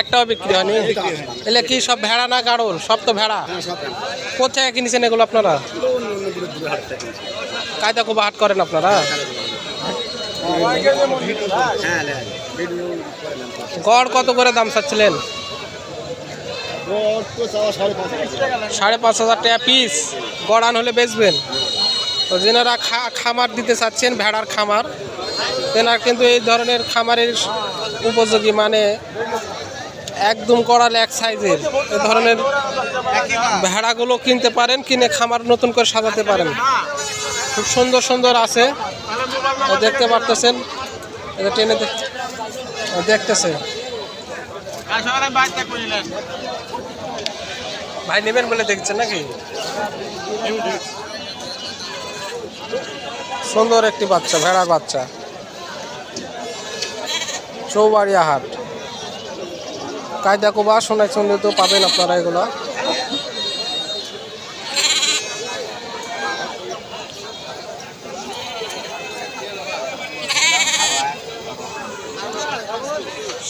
একটাও বিক্রি হয়নি? এলে কি সব ভেড়া না গাড়ল? সব তো ভেড়া? হ্যাঁ কেন কোথায় কিনেছেন এগুলো আপনারা? কায়দা খুব হাট করেন আপনারা? গড় কত করে দাম চাচ্ছিলেন? সাড়ে পাঁচ হাজার টাকা পিস গড়ান হলে বেচবেন। তো যেনারা খামার দিতে চাচ্ছেন ভেড়ার খামার তেনার কিন্তু এই ধরনের খামারের উপযোগী মানে একদম করাল এক সাইজের। এ ধরনের ভেড়াগুলো কিনতে পারেন, কিনে খামার নতুন করে সাজাতে পারেন। খুব সুন্দর সুন্দর আছে। দেখতে পারতেছেন। এটা টেনে দেখ- দেখতেছে। ভাই নেবেন বলে দেখছেন নাকি? সুন্দর একটি বাচ্চা, ভেড়ার বাচ্চা। চৌবাড়িয়া হাট কায়দা কোবা সোনাই চন্দ্র তো পাবেন আপনারা এগুলো।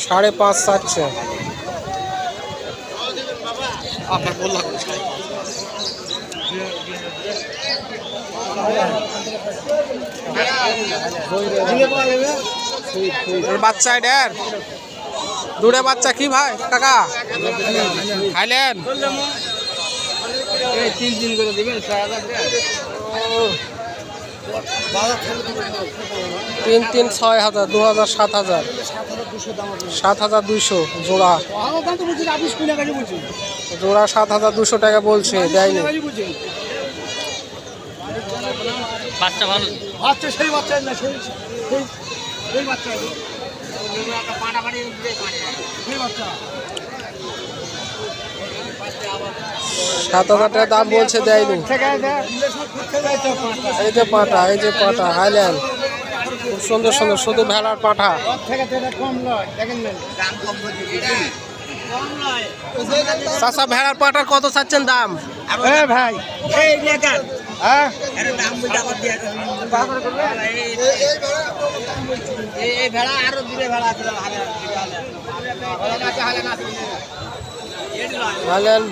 সাড়ে পাঁচ চাচ্ছে বললাম বাচ্চা এটার দূরে বাচ্চা কি ভাই? কাকা খাইলেন? তিন দিন করে দিবেন তিন তিন ছয় হাজার দু হাজার সাত হাজার। সাত হাজার দুইশো জোড়া। জোড়া সাত হাজার দুশো টাকা বলছে দেয়নি। বাচ্চা সেই বাচ্চা না সেই সেই- সেই বাচ্চা সেই বাচ্চা সাত হাজার টাকা দাম বলছে দেয়নি। এই যে পাঁঠা এই যে পাটা হাইল্যান্ড খুব সুন্দর সুন্দর শুধু ভেড়ার পাঁঠা। চাষা ভেড়ার পাঁঠার কত চাচ্ছেন দাম? ভাই। হ্যাঁ? এই ভেড়া আরও দূরে ভেড়া আছে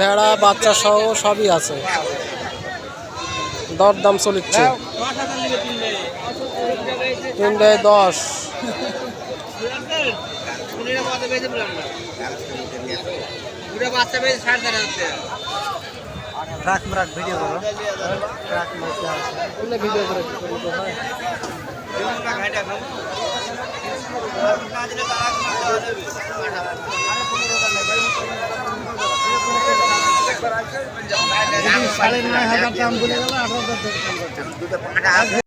ভেড়া বাচ্চা সহ সবই আছে। দর দাম চলিচ্ছে। তিনটায় দশ রাখ ভিডিও করো? ভিডিও করে? সাড়ে নয় হাজার দাম বলে গেল আঠারো হাজার